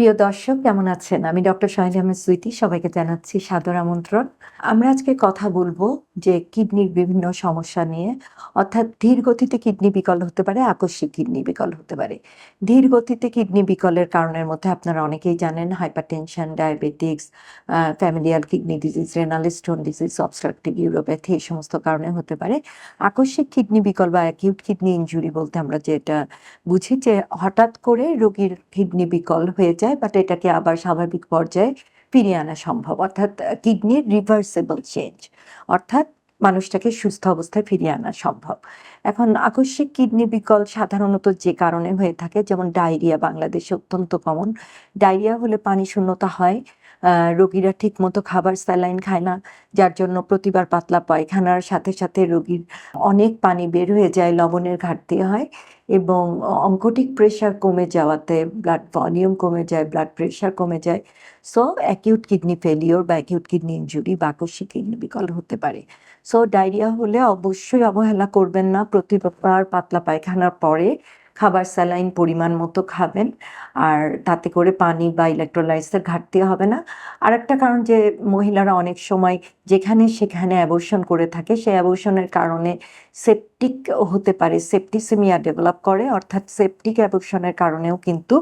প্রিয় দর্শক, কেমন আছেন? আমি ডক্টর শাহিদ আহমেদ সুইটি, সবাইকে জানাচ্ছি সাদর আমন্ত্রণ। আমরা আজকে কথা বলব যে কিডনির বিভিন্ন সমস্যা নিয়ে, অর্থাৎ ধীর গতিতে কিডনি বিকল হতে পারে, আকস্মিক কিডনি বিকল হতে পারে। ধীর গতিতে কিডনি বিকলের কারণের মধ্যে আপনারা অনেকেই জানেন, hypertension, diabetics familial kidney disease, renal stone disease, obstructive uropathy, এই সমস্ত কারণে হতে পারে। আকস্মিক কিডনি বিকল বা অ্যাকিউট কিডনি ইঞ্জুরি বলতে আমরা যেটা বুঝি যে হঠাৎ করে রোগীর কিডনি বিকল হয়ে যায় বাট এটাকে আবার স্বাভাবিক পর্যায়ে ফিরিয়ে আনা সম্ভব। অর্থাৎ কিডনির রিভার্সেবল চেঞ্জ অর্থাৎ মানুষটাকে সুস্থ অবস্থায় ফিরিয়ে আনা সম্ভব। এখন আকস্মিক কিডনি বিকল সাধারণত যে কারণে হয়ে থাকে, যেমন ডায়রিয়া বাংলাদেশে অত্যন্ত কমন ডায়রিয়া হলে পানি শূন্যতা হয় রোগীরা ঠিক মতো খাবার স্যালাইন খায় না, যার জন্য প্রতিবার পাতলা পায়খানার সাথে সাথে রোগীর অনেক পানি বের হয়ে যায়, লবণের ঘাটতি হয়। এবং অঙ্কটিক প্রেশার কমে যাওয়াতে ব্লাড ভলিউম কমে যায় ব্লাড প্রেশার কমে যায়। সো অ্যাকিউট কিডনি ফেলিওর বা অ্যাকিউট কিডনি ইঞ্জুরি বা আকস্মিক কিডনি বিকল হতে পারে। সো ডায়রিয়া হলে অবশ্যই অবহেলা করবেন না। প্রতিবার পাতলা পায়খানার পরে খাবার স্যালাইন পরিমাণ মতো খাবেন। আর তাতে করে পানি বা ইলেকট্রোলাইটসের ঘাটতি হবে না। আর একটা কারণ যে মহিলারা অনেক সময় যেখানে সেখানে অ্যাবর্শন করে থাকে, সেই অ্যাবর্শনের কারণে সেপটিক হতে পারে সেপটিসেমিয়া ডেভেলপ করে। অর্থাৎ সেপটিক অ্যাবর্শনের কারণেও কিন্তু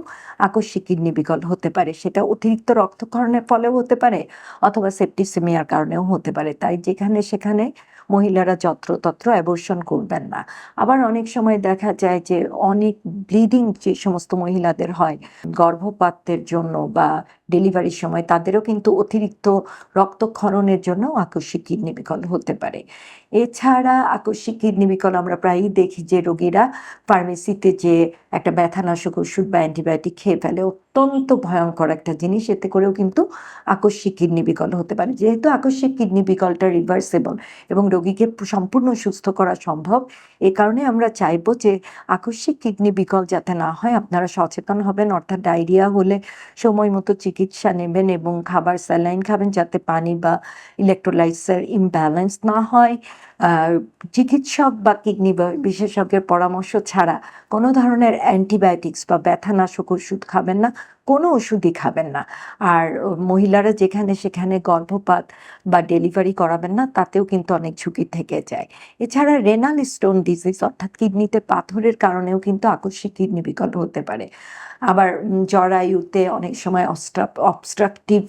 আকস্মিক কিডনি বিকল হতে পারে। সেটা অতিরিক্ত রক্তক্ষরণের ফলেও হতে পারে, অথবা সেপটিসেমিয়ার কারণেও হতে পারে। তাই যেখানে সেখানে মহিলারা যত্রতত্র অ্যাবর্শন করবেন না। আবার অনেক সময় দেখা যায় যে অনেক ব্লিডিং যে সমস্ত মহিলাদের হয়, গর্ভপাতের জন্য বা ডেলিভারির সময় তাদেরও কিন্তু অতিরিক্ত রক্তক্ষরণের জন্য আকস্মিক কিডনি বিকল হতে পারে। এছাড়া আকস্মিক কিডনি বিকল আমরা প্রায়ই দেখি যে রোগীরা ফার্মেসিতে যে একটা ব্যথানাশক ওষুধ বা অ্যান্টিবায়োটিক খেয়ে ফেলে, অত্যন্ত ভয়ঙ্কর একটা জিনিস। এতে করেও কিন্তু আকস্মিক কিডনি বিকল হতে পারে। যেহেতু আকস্মিক কিডনি বিকলটা রিভার্সেবল এবং রোগীকে সম্পূর্ণ সুস্থ করা সম্ভব, এ কারণে আমরা চাইব যে আকস্মিক কিডনি বিকল যাতে না হয়, আপনারা সচেতন হবেন। অর্থাৎ ডায়রিয়া হলে সময় মতো চিকিৎসা নেবেন এবং খাবার স্যালাইন খাবেন যাতে পানি বা ইলেকট্রোলাইটসের ইমব্যালেন্স না হয়। চিকিৎসক বা কিডনি বিশেষজ্ঞের পরামর্শ ছাড়া কোনো ধরনের অ্যান্টিবায়োটিক্স বা ব্যথানাশক ওষুধ খাবেন না। কোনো ওষুধই খাবেন না। আর মহিলারা যেখানে সেখানে গর্ভপাত বা ডেলিভারি করাবেন না, তাতেও কিন্তু অনেক ঝুঁকি থেকে যায়। এছাড়া রেনাল স্টোন ডিজিজ অর্থাৎ কিডনিতে পাথরের কারণেও কিন্তু আকস্মিক কিডনি বিকল হতে পারে। আবার জরায়ুতে অনেক সময় অবস্ট্রাকটিভ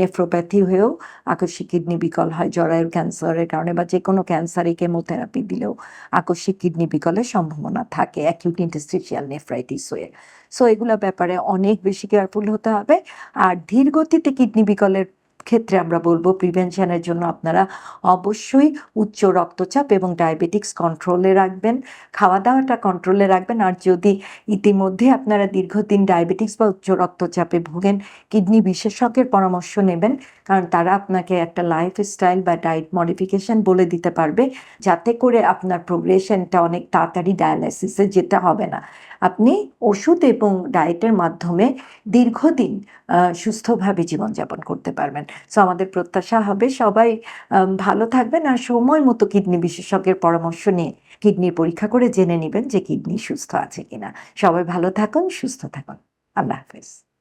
নেফ্রোপ্যাথি হয়েও আকস্মিক কিডনি বিকল হয়। জরায়ুর ক্যান্সারের কারণে বা যে কোনো ক্যান্সারে কেমোথেরাপি দিলেও আকস্মিক কিডনি বিকলের সম্ভাবনা থাকে অ্যাকিউট ইন্টাস্টিশিয়াল নেফ্রাইটিস হয়ে। সো এগুলো ব্যাপারে অনেক বেশি কেয়ারফুল হতে হবে। আর ধীর গতিতে কিডনি বিকলের ক্ষেত্রে আমরা বলব প্রিভেনশনের জন্য আপনারা অবশ্যই উচ্চ রক্তচাপ এবং ডায়াবেটিক্স কন্ট্রোলে রাখবেন খাওয়া দাওয়াটা কন্ট্রোলে রাখবেন, আর যদি ইতিমধ্যে আপনারা দীর্ঘদিন ডায়াবেটিক্স বা উচ্চ রক্তচাপে ভোগেন, কিডনি বিশেষজ্ঞের পরামর্শ নেবেন, কারণ তারা আপনাকে একটা লাইফস্টাইল বা ডায়েট মডিফিকেশন বলে দিতে পারবে, যাতে করে আপনার প্রোগ্রেশনটা অনেক তাড়াতাড়ি ডায়ালাইসিসে যেতে হবে না। আপনি ওষুধ এবং ডায়েটের মাধ্যমে দীর্ঘদিন সুস্থভাবে জীবনযাপন করতে পারবেন। সো আমাদের প্রত্যাশা হবে সবাই ভালো থাকবেন আর সময় মতো কিডনি বিশেষজ্ঞের পরামর্শ নিয়ে কিডনির পরীক্ষা করে জেনে নেবেন যে কিডনি সুস্থ আছে কিনা। সবাই ভালো থাকুন, সুস্থ থাকুন। আল্লাহ হাফেজ।